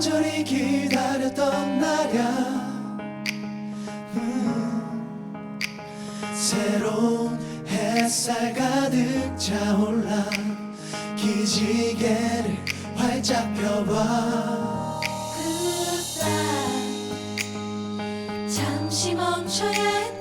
간절히 기다렸던 날야. 음, 새로운 햇살 가득 차올라 기지개를 활짝 펴봐. 그렇다 잠시 멈춰야 했던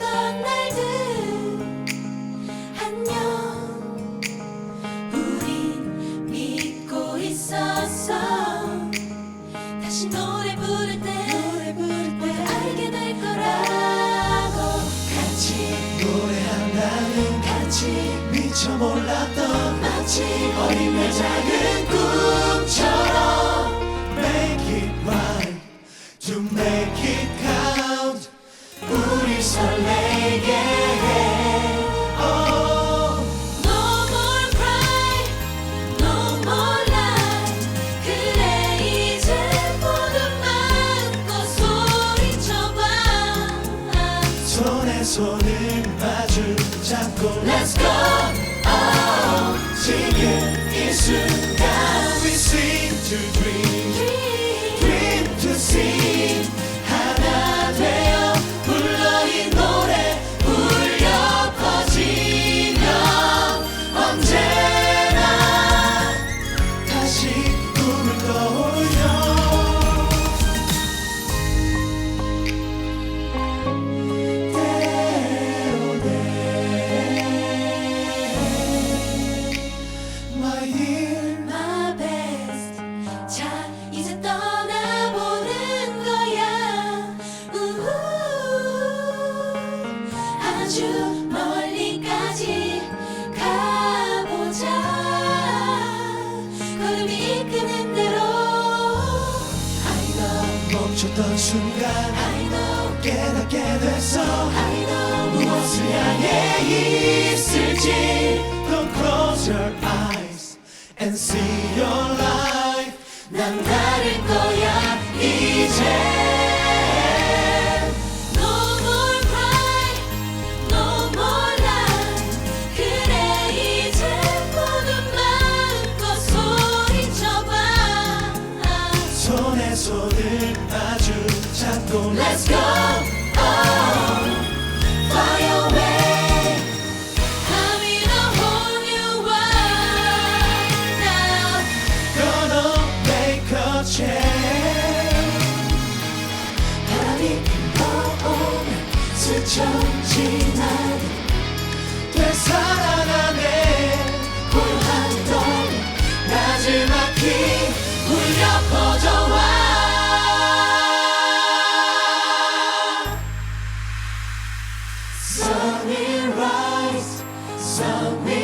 같이 미처 몰랐던 마치 어린 내 작은 꿈처럼 Make it right. To make it count. 우리 설레게 해. 손을 마주 잡고 to 아주 멀리까지 가보자. 걸음이 이끄는 대로. I know 멈췄던 순간 I know, 깨닫게 됐어 I know. 무엇을 향해 있을지 Don't close your eyes and see your life 난 다를 거야 이제 마주 잡고 Let's go oh, fly away I'm in a whole new world now Gonna make a change 바람이 불어오면 스쳐 지나 sound.